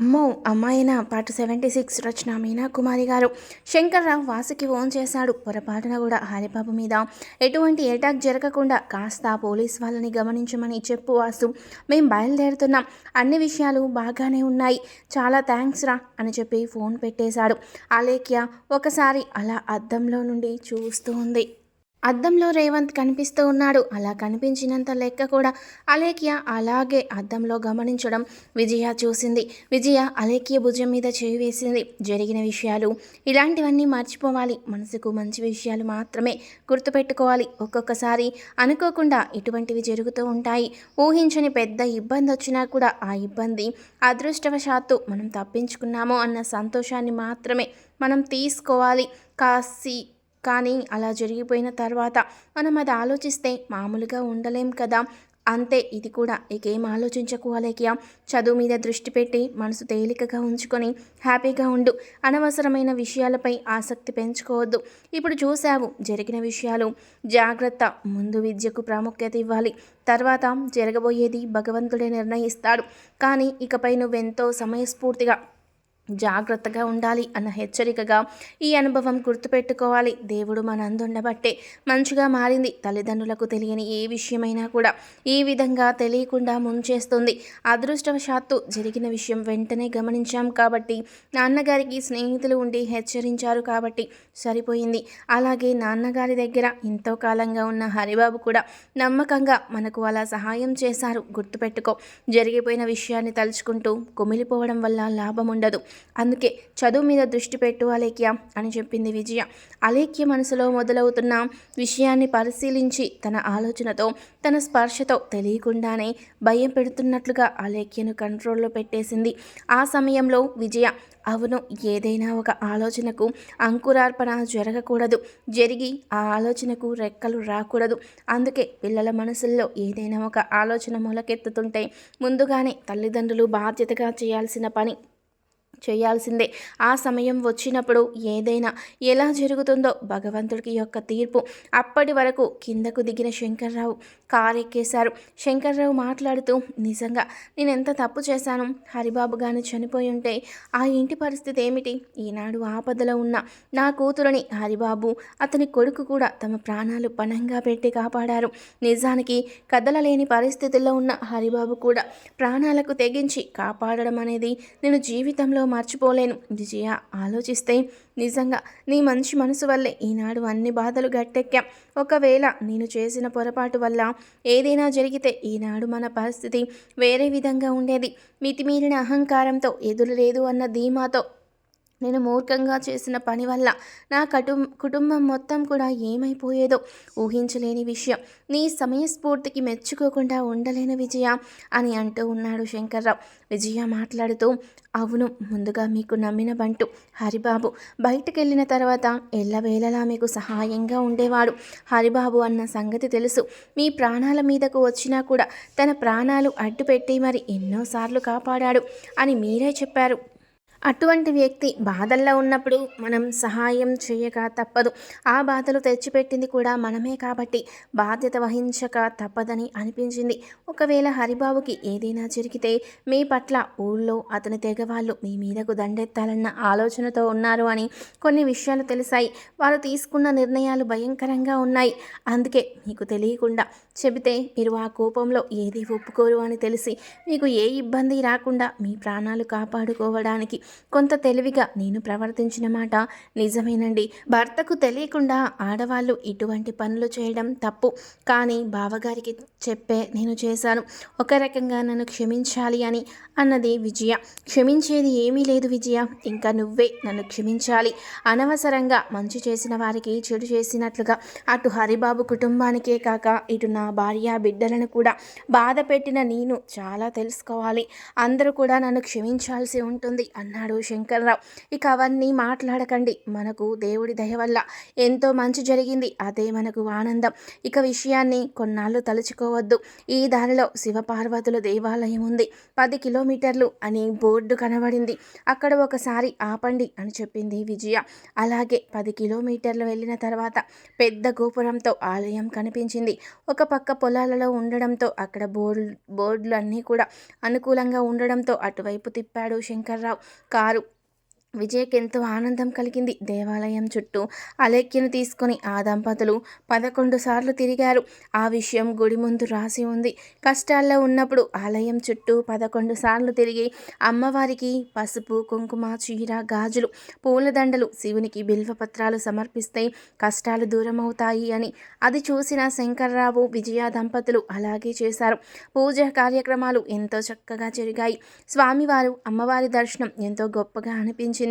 అమ్మో అమ్మాయిన పాటు సెవెంటీ సిక్స్ రచన మీనా కుమారి గారు. శంకర్రావు వాసుకి ఫోన్ చేశాడు. పొరపాటున కూడా హరిబాబు మీద ఎటువంటి అటాక్ జరగకుండా కాస్త పోలీస్ వాళ్ళని గమనించమని చెప్పు వాసు. మేం బయలుదేరుతున్నాం. అన్ని విషయాలు బాగానే ఉన్నాయి. చాలా థ్యాంక్స్ రా అని చెప్పి ఫోన్ పెట్టేశాడు. అలేఖ్య ఒకసారి అలా అద్దంలో నుండి చూస్తూ ఉంది. అద్దంలో రేవంత్ కనిపిస్తూ ఉన్నాడు. అలా కనిపించినంత లెక్క కూడా అలేఖ్య అలాగే అద్దంలో గమనించడం విజయ చూసింది. విజయ అలేఖ్య భుజం మీద చేయి వేసింది. జరిగిన విషయాలు ఇలాంటివన్నీ మర్చిపోవాలి. మనసుకు మంచి విషయాలు మాత్రమే గుర్తుపెట్టుకోవాలి. ఒక్కొక్కసారి అనుకోకుండా ఇటువంటివి జరుగుతూ ఉంటాయి. ఊహించని పెద్ద ఇబ్బంది వచ్చినా కూడా ఆ ఇబ్బంది అదృష్టవశాత్తు మనం తప్పించుకున్నాము అన్న సంతోషాన్ని మాత్రమే మనం తీసుకోవాలి. కాసి కానీ అలా జరిగిపోయిన తర్వాత మనం అది ఆలోచిస్తే మామూలుగా ఉండలేం కదా. అంతే ఇది కూడా. ఇకేం ఆలోచించకు అలేఖ్య. చదువు మీద దృష్టి పెట్టి మనసు తేలికగా ఉంచుకొని హ్యాపీగా ఉండు. అనవసరమైన విషయాలపై ఆసక్తి పెంచుకోవద్దు. ఇప్పుడు చూసావు జరిగిన విషయాలు. జాగ్రత్త ముందు విద్యకు ప్రాముఖ్యత ఇవ్వాలి. తర్వాత జరగబోయేది భగవంతుడే నిర్ణయిస్తాడు. కానీ ఇకపై నువ్వెంతో సమయస్ఫూర్తిగా జాగ్రత్తగా ఉండాలి అన్న హెచ్చరికగా ఈ అనుభవం గుర్తుపెట్టుకోవాలి. దేవుడు మనందుండబట్టే మంచిగా మారింది. తల్లిదండ్రులకు తెలియని ఏ విషయమైనా కూడా ఈ విధంగా తెలియకుండా ముంచేస్తుంది. అదృష్టవశాత్తు జరిగిన విషయం వెంటనే గమనించాం కాబట్టి నాన్నగారికి స్నేహితులు ఉండి హెచ్చరించారు కాబట్టి సరిపోయింది. అలాగే నాన్నగారి దగ్గర ఎంతో కాలంగా ఉన్న హరిబాబు కూడా నమ్మకంగా మనకు అలా సహాయం చేశారు. గుర్తుపెట్టుకో. జరిగిపోయిన విషయాన్ని తలుచుకుంటూ కుమిలిపోవడం వల్ల లాభం ఉండదు అందుకే చదువు మీద దృష్టి పెట్టు అలేఖ్య అని చెప్పింది విజయ. అలేఖ్య మనసులో మొదలవుతున్న విషయాన్ని పరిశీలించి తన ఆలోచనతో తన స్పర్శతో తెలియకుండానే భయం పెడుతున్నట్లుగా అలేఖ్యను కంట్రోల్లో పెట్టేసింది. ఆ సమయంలో విజయ అవును ఏదైనా ఒక ఆలోచనకు అంకురార్పణ జరగకూడదు. జరిగి ఆ ఆలోచనకు రెక్కలు రాకూడదు. అందుకే పిల్లల మనసుల్లో ఏదైనా ఒక ఆలోచన మొలకెత్తుతుంటే ముందుగానే తల్లిదండ్రులు బాధ్యతగా చేయాల్సిన పని చేయాల్సిందే. ఆ సమయం వచ్చినప్పుడు ఏదైనా ఎలా జరుగుతుందో భగవంతుడికి యొక్క తీర్పు అప్పటి వరకు కిందకు దిగిన శంకర్రావు కారెక్కేశారు. శంకర్రావు మాట్లాడుతూ నిజంగా నేను ఎంత తప్పు చేశాను? హరిబాబు గాని చనిపోయి ఉంటే ఆ ఇంటి పరిస్థితి ఏమిటి? ఈనాడు ఆపదలో ఉన్న నా కూతురుని హరిబాబు అతని కొడుకు కూడా తమ ప్రాణాలు పణంగా పెట్టి కాపాడారు. నిజానికి కదలలేని పరిస్థితుల్లో ఉన్న హరిబాబు కూడా ప్రాణాలకు తెగించి కాపాడడం అనేది నేను జీవితంలో మర్చిపోలేను. విజయ ఆలోచిస్తే నిజంగా నీ మంచి మనసు వల్లే ఈనాడు అన్ని బాధలు గట్టెక్కాం. ఒకవేళ నేను చేసిన పొరపాటు వల్ల ఏదైనా జరిగితే ఈనాడు మన పరిస్థితి వేరే విధంగా ఉండేది. మితిమీరిన అహంకారంతో ఎదురు లేదు అన్న ధీమాతో నేను మూర్ఖంగా చేసిన పని వల్ల నా కటుం కుటుంబం మొత్తం కూడా ఏమైపోయేదో ఊహించలేని విషయం. నీ సమయస్ఫూర్తికి మెచ్చుకోకుండా ఉండలేని విజయ అని అంటూ ఉన్నాడు శంకర్రావు. విజయ మాట్లాడుతూ అవును ముందుగా మీకు నమ్మిన బంటు. హరిబాబు బయటకెళ్ళిన తర్వాత ఎల్లవేళలా మీకు సహాయంగా ఉండేవాడు. హరిబాబు అన్న సంగతి తెలుసు. మీ ప్రాణాల మీదకు వచ్చినా కూడా తన ప్రాణాలు అడ్డుపెట్టి మరి ఎన్నోసార్లు కాపాడాడు అని మీరే చెప్పారు. అటువంటి వ్యక్తి బాధల్లో ఉన్నప్పుడు మనం సహాయం చేయక తప్పదు. ఆ బాధలు తెచ్చిపెట్టింది కూడా మనమే కాబట్టి బాధ్యత వహించక తప్పదని అనిపించింది. ఒకవేళ హరిబాబుకి ఏదైనా జరిగితే మీ పట్ల ఊళ్ళో అతని తెగవాళ్ళు మీ మీదకు దండెత్తాలన్న ఆలోచనతో ఉన్నారు అని కొన్ని విషయాలు తెలిసాయి. వారు తీసుకున్న నిర్ణయాలు భయంకరంగా ఉన్నాయి. అందుకే మీకు తెలియకుండా చెబితే మీరు ఆ కోపంలో ఏది ఒప్పుకోరు అని తెలిసి మీకు ఏ ఇబ్బంది రాకుండా మీ ప్రాణాలు కాపాడుకోవడానికి కొంత తెలివిగా నేను ప్రవర్తించిన మాట నిజమేనండి. భర్తకు తెలియకుండా ఆడవాళ్ళు ఇటువంటి పనులు చేయడం తప్పు. కానీ బావగారికి చెప్పే నేను చేశాను. ఒక రకంగా నన్ను క్షమించాలి అని అన్నది విజయ. క్షమించేది ఏమీ లేదు విజయ. ఇంకా నువ్వే నన్ను క్షమించాలి. అనవసరంగా మంచి చేసిన వారికి చెడు చేసినట్లుగా అటు హరిబాబు కుటుంబానికే కాక ఇటు నా భార్య బిడ్డలను కూడా బాధ పెట్టిన నేను చాలా తెలుసుకోవాలి. అందరూ కూడా నన్ను క్షమించాల్సి ఉంటుంది అన్నాడు శంకర్రావు. ఇక అవన్నీ మాట్లాడకండి. మనకు దేవుడి దయ వల్ల ఎంతో మంచి జరిగింది. అదే మనకు ఆనందం. ఇక విషయాన్ని కొన్నాళ్ళు తలుచుకోవద్దు. ఈ దారిలో శివపార్వతుల దేవాలయం ఉంది. పది కిలోమీటర్లు అని బోర్డు కనబడింది. అక్కడ ఒకసారి ఆపండి అని చెప్పింది విజయ. అలాగే పది కిలోమీటర్లు వెళ్ళిన తర్వాత పెద్ద గోపురంతో ఆలయం కనిపించింది. ఒక పక్క పొలాలలో ఉండడంతో అక్కడ బోర్డు బోర్డులు అన్నీ కూడా అనుకూలంగా ఉండడంతో అటువైపు తిప్పాడు శంకర్రావు. కారు విజయ్కి ఎంతో ఆనందం కలిగింది దేవాలయం చుట్టూ. అలేఖ్యను తీసుకొని ఆ దంపతులు పదకొండు సార్లు తిరిగారు. ఆ విషయం గుడి ముందు రాసి ఉంది. కష్టాల్లో ఉన్నప్పుడు ఆలయం చుట్టూ పదకొండు సార్లు తిరిగి అమ్మవారికి పసుపు కుంకుమ చీర గాజులు పూలదండలు శివునికి బిల్వపత్రాలు సమర్పిస్తే కష్టాలు దూరం అవుతాయి అని. అది చూసిన శంకర్రావు విజయ దంపతులు అలాగే చేశారు. పూజ కార్యక్రమాలు ఎంతో చక్కగా జరిగాయి. స్వామివారు అమ్మవారి దర్శనం ఎంతో గొప్పగా అనిపించింది.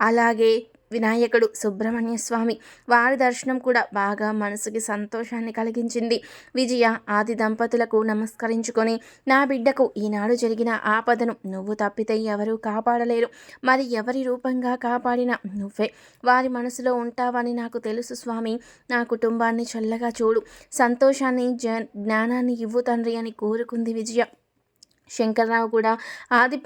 అలాగే వినాయకుడు సుబ్రహ్మణ్య స్వామి వారి దర్శనం కూడా బాగా మనసుకి సంతోషాన్ని కలిగించింది. విజయ ఆది దంపతులకు నమస్కరించుకొని నా బిడ్డకు ఈనాడు జరిగిన ఆపదను నువ్వు తప్పితే ఎవరూ కాపాడలేరు. మరి ఎవరి రూపంగా కాపాడిన నువ్వే. వారి మనసులో ఉంటావని నాకు తెలుసు స్వామి. నా కుటుంబాన్ని చల్లగా చూడు. సంతోషాన్ని జ జ్ఞానాన్ని ఇవ్వు తండ్రి అని కోరుకుంది విజయ. శంకర్రావు కూడా ఆది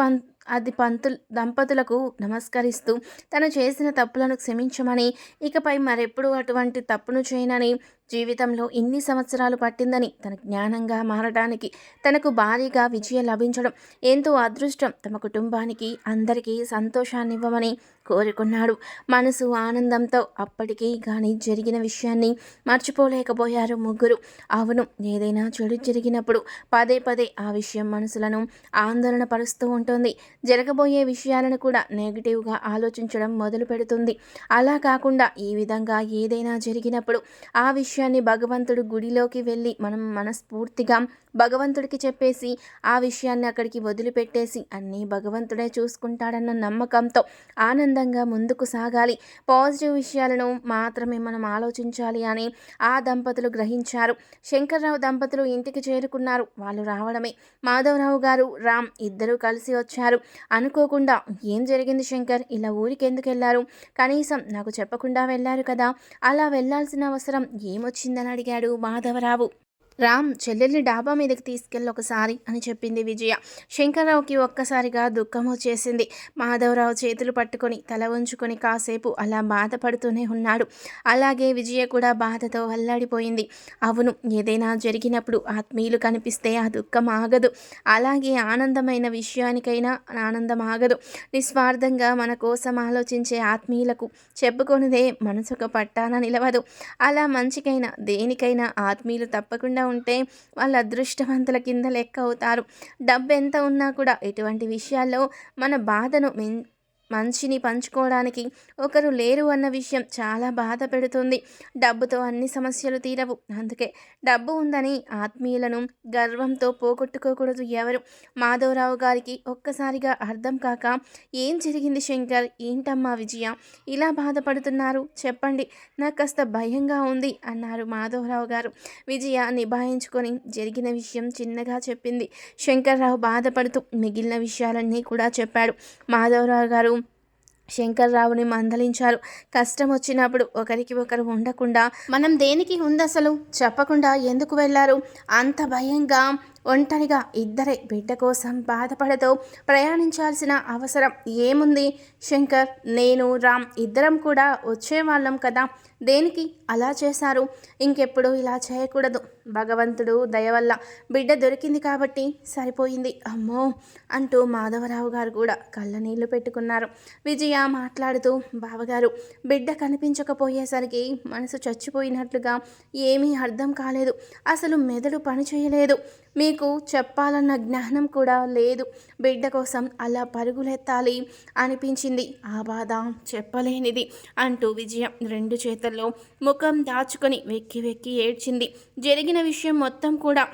అది పంతులు దంపతులకు నమస్కరిస్తూ తను చేసిన తప్పులను క్షమించమని ఇకపై మరెప్పుడు అటువంటి తప్పును చేయనని జీవితంలో ఇన్ని సంవత్సరాలు పట్టిందని తన జ్ఞానంగా మారడానికి తనకు భారీగా విజయం లభించడం ఎంతో అదృష్టం. తమ కుటుంబానికి అందరికీ సంతోషాన్ని ఇవ్వమని కోరుకున్నాడు. మనసు ఆనందంతో అప్పటికీ కానీ జరిగిన విషయాన్ని మర్చిపోలేకపోయారు ముగ్గురు. అవును ఏదైనా చెడు జరిగినప్పుడు పదే పదే ఆ విషయం మనసులను ఆందోళన పరుస్తూ ఉంటుంది. జరగబోయే విషయాలను కూడా నెగిటివ్గా ఆలోచించడం మొదలు పెడుతుంది. అలా కాకుండా ఈ విధంగా ఏదైనా జరిగినప్పుడు ఆ విషయాన్ని భగవంతుడు గుడిలోకి వెళ్ళి మనం మనస్ఫూర్తిగా భగవంతుడికి చెప్పేసి ఆ విషయాన్ని అక్కడికి వదిలిపెట్టేసి అన్నీ భగవంతుడే చూసుకుంటాడన్న నమ్మకంతో ఆనందంగా ముందుకు సాగాలి. పాజిటివ్ విషయాలను మాత్రమే మనం ఆలోచించాలి అని ఆ దంపతులు గ్రహించారు. శంకర్రావు దంపతులు ఇంటికి చేరుకున్నారు. వాళ్ళు రావడమే. మాధవరావు గారు రామ్ ఇద్దరూ కలిసి వచ్చారు. అనుకోకుండా ఏం జరిగింది శంకర్? ఇలా ఊరికి ఎందుకు వెళ్ళారు? కనీసం నాకు చెప్పకుండా వెళ్ళారు కదా. అలా వెళ్ళాల్సిన అవసరం ఏమొచ్చిందని అడిగాడు మాధవరావు. రామ్ చెల్లెల్ని డాబా మీదకి తీసుకెళ్ళి ఒకసారి అని చెప్పింది విజయ. శంకర్రావుకి ఒక్కసారిగా దుఃఖం వచ్చేసింది. మాధవరావు చేతులు పట్టుకొని తల ఉంచుకొని కాసేపు అలా బాధపడుతూనే ఉన్నాడు. అలాగే విజయ కూడా బాధతో అల్లాడిపోయింది. అవును ఏదైనా జరిగినప్పుడు ఆత్మీయులు కనిపిస్తే ఆ దుఃఖం ఆగదు. అలాగే ఆనందమైన విషయానికైనా ఆనందం ఆగదు. నిస్వార్థంగా మన కోసం ఆలోచించే ఆత్మీయులకు చెప్పుకొనిదే మనసుకు పట్టాన నిలవదు. అలా మంచికైనా దేనికైనా ఆత్మీయులు తప్పకుండా ఉంటే వాళ్ళ అదృష్టవంతుల కింద లెక్క అవుతారు డబ్బు ఎంత ఉన్నా కూడా ఇటువంటి విషయాల్లో మన బాధను మంచిని పంచుకోవడానికి ఒకరు లేరు అన్న విషయం చాలా బాధ పెడుతుంది. డబ్బుతో అన్ని సమస్యలు తీరవు. అందుకే డబ్బు ఉందని ఆత్మీయులను గర్వంతో పోగొట్టుకోకూడదు ఎవరు. మాధవరావు గారికి ఒక్కసారిగా అర్థం కాక ఏం జరిగింది శంకర్? ఏంటమ్మా విజయ? ఇలా బాధపడుతున్నారు? చెప్పండి. నాకు కాస్త భయంగా ఉంది అన్నారు మాధవరావు గారు. విజయ నిభాయించుకొని జరిగిన విషయం చిన్నగా చెప్పింది. శంకర్రావు బాధపడుతూ మిగిలిన విషయాలన్నీ కూడా చెప్పాడు. మాధవరావు గారు శంకర్రావుని మందలించారు. కష్టం వచ్చినప్పుడు ఒకరికి ఒకరు ఉండకుండా మనం దేనికి ఉంది అసలు చెప్పకుండా ఎందుకు వెళ్ళారు అంత భయంగా ఒంటరిగా ఇద్దరే బిడ్డ కోసం బాధపడతూ ప్రయాణించాల్సిన అవసరం ఏముంది? శంకర్ నేను రామ్ ఇద్దరం కూడా వచ్చేవాళ్ళం కదా. దేనికి అలా చేశారు? ఇంకెప్పుడు ఇలా చేయకూడదు. భగవంతుడు దయ వల్ల బిడ్డ దొరికింది కాబట్టి సరిపోయింది. అమ్మో! అంటూ మాధవరావు గారు కూడా కళ్ళ నీళ్ళు పెట్టుకున్నారు. విజయ మాట్లాడుతూ బావగారు బిడ్డ కనిపించకపోయేసరికి మనసు చచ్చిపోయినట్లుగా ఏమీ అర్థం కాలేదు. అసలు మెదడు పని చేయలేదు. మీకు చెప్పాలన్న జ్ఞానం కూడా లేదు. బిడ్డ కోసం అలా పరుగులెత్తాలి అనిపించింది. ఆ బాధ చెప్పలేనిది అంటూ విజయం రెండు చేతుల్లో ముఖం దాచుకొని వెక్కి వెక్కి ఏడ్చింది. జరిగిన విషయం మొత్తం కూడా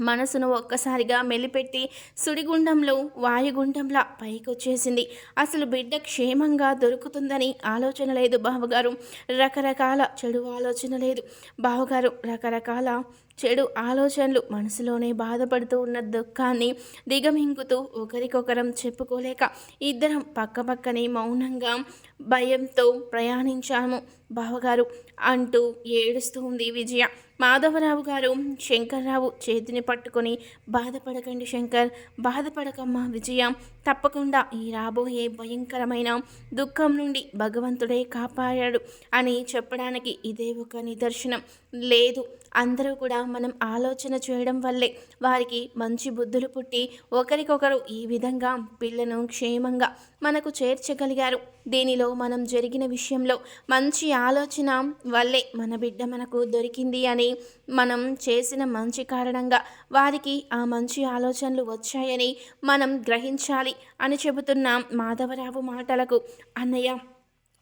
మనసును ఒక్కసారిగా మెలిపెట్టి సుడిగుండంలో వాయుగుండంలా పైకొచ్చేసింది. అసలు బిడ్డ క్షేమంగా దొరుకుతుందని ఆలోచన లేదు బావగారు. రకరకాల చెడు ఆలోచన లేదు. బావగారు రకరకాల చెడు ఆలోచనలు మనసులోనే బాధపడుతూ ఉన్న దుఃఖాన్ని దిగమింగుతూ ఒకరికొకరం చెప్పుకోలేక ఇద్దరం పక్కపక్కనే మౌనంగా భయంతో ప్రయాణించాము బావగారు అంటూ ఏడుస్తూ ఉంది విజయ. మాధవరావు గారు శంకర్రావు చేతిని పట్టుకొని బాధపడకండి శంకర్ బాధపడకమ్మా విజయ. తప్పకుండా ఈ రాబోయే భయంకరమైన దుఃఖం నుండి భగవంతుడే కాపాడాడు అని చెప్పడానికి ఇదే ఒక నిదర్శనం. లేదు అందరూ కూడా మనం ఆలోచన చేయడం వల్లే వారికి మంచి బుద్ధులు పుట్టి ఒకరికొకరు ఈ విధంగా పిల్లను క్షేమంగా మనకు చేర్చగలిగారు. దీనిలో మనం జరిగిన విషయంలో మంచి ఆలోచన వల్లే మన బిడ్డ మనకు దొరికింది అని మనం చేసిన మంచి కారణంగా వారికి ఆ మంచి ఆలోచనలు వచ్చాయని మనం గ్రహించాలి అని చెబుతున్న మాధవరావు మాటలకు అన్నయ్య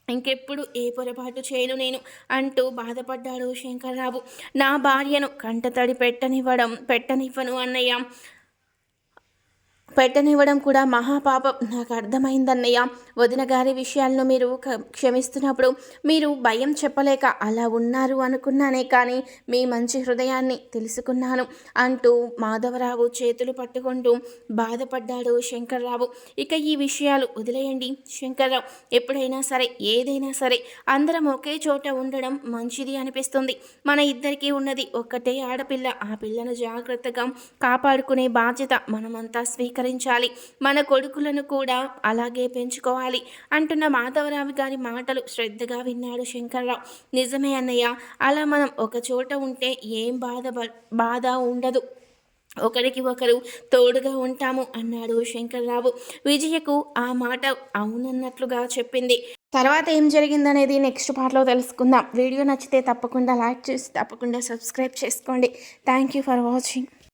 ఇంకెప్పుడు ఏ పొరపాటు చేయను నేను అంటూ బాధపడ్డాడు శంకర్రావు. నా భార్యను కంటతడి పెట్టనివ్వడం పెట్టనివ్వను అన్నయ్య. పెట్టనివ్వడం కూడా మహాపాపం. నాకు అర్థమైందన్నయ్య. వదిన గారి విషయాలను మీరు క్షమిస్తున్నప్పుడు మీరు భయం చెప్పలేక అలా ఉన్నారు అనుకున్నానే కానీ మీ మంచి హృదయాన్ని తెలుసుకున్నాను అంటూ మాధవరావు చేతులు పట్టుకుంటూ బాధపడ్డాడు శంకర్రావు. ఇక ఈ విషయాలు వదిలేయండి శంకర్రావు. ఎప్పుడైనా సరే ఏదైనా సరే అందరం ఒకే చోట ఉండడం మంచిది అనిపిస్తుంది. మన ఇద్దరికీ ఉన్నది ఒక్కటే ఆడపిల్ల. ఆ పిల్లను జాగ్రత్తగా కాపాడుకునే బాధ్యత మనమంతా సత్కరించాలి మన కొడుకులను కూడా అలాగే పెంచుకోవాలి. అంటున్న మాధవరావు గారి మాటలు శ్రద్ధగా విన్నాడు శంకర్రావు. నిజమే అన్నయ్య అలా మనం ఒక చోట ఉంటే ఏం బాధ బాధ ఉండదు. ఒకరికి ఒకరు తోడుగా ఉంటాము అన్నాడు శంకర్రావు. విజయకు ఆ మాట అవునన్నట్లుగా చెప్పింది. తర్వాత ఏం జరిగిందనేది నెక్స్ట్ పార్ట్లో తెలుసుకుందాం. వీడియో నచ్చితే తప్పకుండా లైక్ చేసి తప్పకుండా సబ్స్క్రైబ్ చేసుకోండి. Thank you for watching.